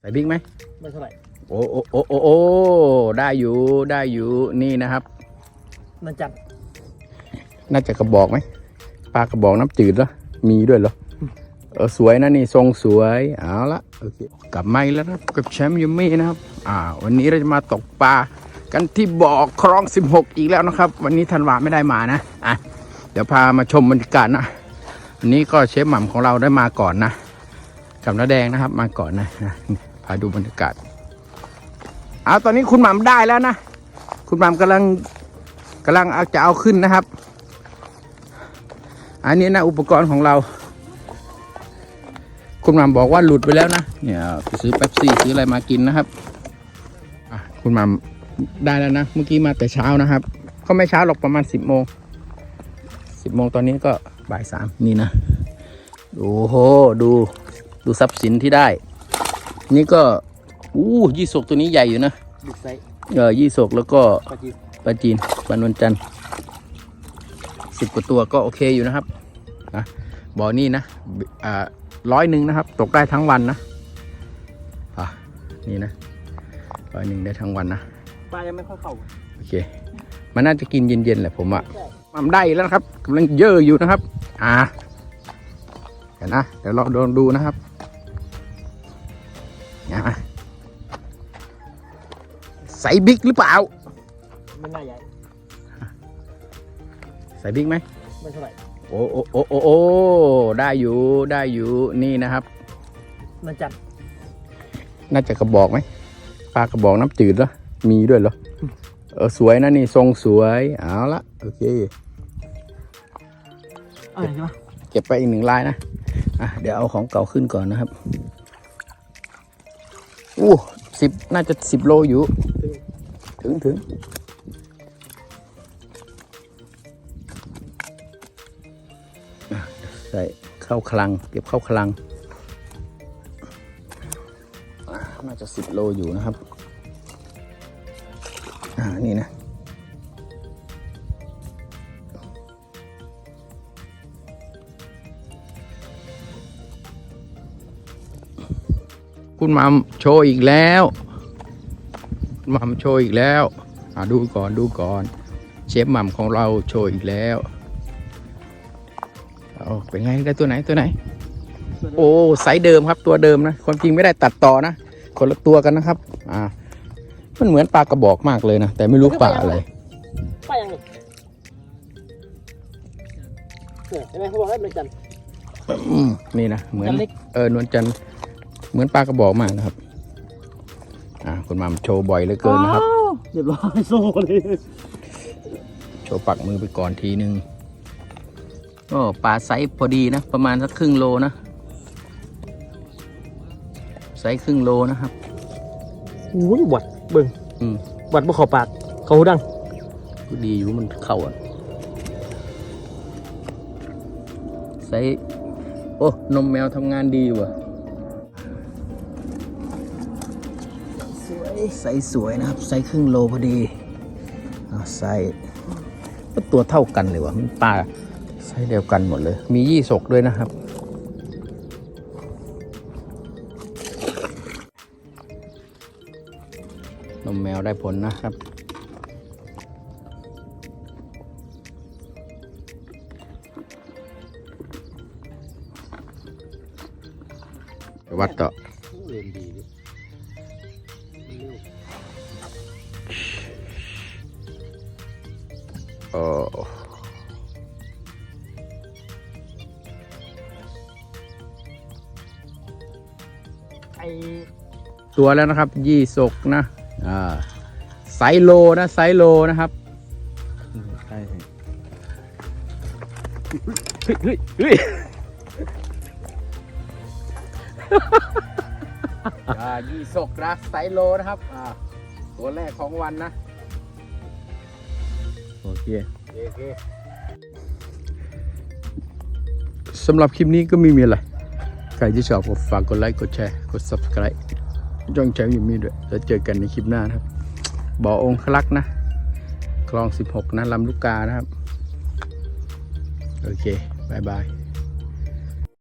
ใส่บิ๊กไหมไม่เท่าไหร่โอ้โอ้โอ้โอ้โอ้ได้อยู่ได้อยู่นี่นะครับ มันจัดน่าจะกระบอกไหมปลากระบอกน้ำจืดเหรอมีด้วยเหรอเออสวยนะนี่ทรงสวยเอาละโอเคกลับมาอีกแล้วนะครับกับแชมป์ยูมี่นะครับ อ่า วันนี้เราจะมาตกปลากันที่บ่อคลอง 16 อีกแล้วนะครับ วันนี้ธันวาไม่ได้มานะอะเดี๋ยวพามาชมบรรยากาศนะวันนี้ก็เชฟหม่ำของเราได้มาก่อนนะกับน้าแดงนะครับมาก่อนนะนะ พาดูบรรยากาศเอาตอนนี้คุณหม่ำได้แล้วนะ คุณหม่ำกำลังกำลังเอาจะเอาขึ้นนะครับ อันนี้นะอุปกรณ์ของเรา คุณหมามบอกว่าหลุดไปแล้วนะ เนี่ยไปซื้อเป๊ปซี่ซื้ออะไรมากินนะครับคุณหมามได้แล้วนะ เมื่อกี้มาแต่เช้านะครับ ก็ไม่เช้าหรอกประมาณสิบโมงสิบโมงตอนนี้ก็บ่ายสามนี่นะ โอ้โห ดู ดูทรัพย์สินที่ได้ นี่ก็อู้ยี่สกตัวนี้ใหญ่อยู่นะบิ๊กไซส์เออยี่สกแล้วก็ปลาจีนปลาจีนปลานวลจันทร์สิบกว่าตัวก็โอเคอยู่นะครับนะบ่อนี่นะอ่าร้อยหนึ่งนะครับ ตกได้ทั้งวันนะอะนี่นะร้อยหนึ่งได้ทั้งวันนะปลายังไม่ค่อยเข้าโอเค มันน่าจะกินเย็นๆแหละผมอะมันได้แล้วนะครับกำลังเยอะอยู่นะครับ อ่าเดี๋ยวนะเดี๋ยวลองดูนะครับ อะใส่บิ๊กหรือเปล่า ไม่น่าใหญ่ใส่บิ๊กไหมไม่เท่าไหร่โอ้โอ้โอ้โอ้โอ้ได้อยู่ได้อยู่นี่นะครับ มันจัดน่าจะกระบอกไหมปลากระบอกน้ำจืดเหรอมีด้วยเหรอเออสวยนะนี่ทรงสวยเอาละโอเคเอาอย่างใช่ปะเก็บไปอีกหนึ่งลายนะอะเดี๋ยวเอาของเก่าขึ้นก่อนนะครับ อู้สิบน่าจะสิบโลอยู่ ถึงถึงใส่เข้าคลัง เก็บเข้าคลัง น่าจะสิบโลอยู่นะครับ อ่า นี่นะ คุณหมัมโชว์อีกแล้วคุณหมัมโชว์อีกแล้วอ่าดูก่อนดูก่อน เชฟหม่ำของเราโชว์อีกแล้วเอาเป็นไงได้ตัวไหนตัวไหน โอ้ไซส์เดิมครับตัวเดิมนะความจริงไม่ได้ตัดต่อนะคนละตัวกันนะครับ อ่า มันเหมือนปลากระบอกมากเลยนะแต่ไม่รู้ปลาอะไรปลายังเนี่ยเนี่ยเห็นไหมเขาบอกให้มันจันทร์อืมนี่นะเหมือนจันทร์เล็กเออนวลจันทร์ เหมือนปลากระบอกมากนะครับ อ่าคุณหมัมโชว์บ่อยเหลือเกินนะครับอ้าวเรียบร้อยโซ่เลยโชว์ปักมือไปก่อนทีนึงก็ปลาไซส์พอดีนะ ประมาณสักครึ่งโลนะไซส์ครึ่งโลนะครับอุ้ยหวัดเบิ่งอืมหวัดบ่เข้าปากเขาหูดังก็ดีอยู่มันเข้าอะไซส์โอ้ นมแมวทำงานดีว่ะ ไซส์สวยนะครับ ไซส์ครึ่งโลพอดีไซส์ตัวเท่ากันเลยวะมันปลาไซส์เดียวกันหมดเลย มียี่สกด้วยนะครับ นมแมวได้ผลนะครับวัดต่อ โอ้ไอตัวแล้วนะครับ ยี่สกนะ อ่า ไซส์โลนะ ไซส์โลนะครับใช่เฮ้ยเฮ้ยเฮ้ยอ่ายี่สกนะ ไซส์โลนะครับ อ่า ตัวแรกของวันนะ โอเคโอเคสำหรับคลิปนี้ก็ไม่มีอะไร ใครที่ชอบก็ฝากกดไลค์ กดแชร์ กด subscribe จ้องแชร์อยู่มีด้วย แล้วเจอกันในคลิปหน้านะครับ บ่อองคลักษ์นะ คลอง 16 นะลำลูกกานะครับ โอเคบายบาย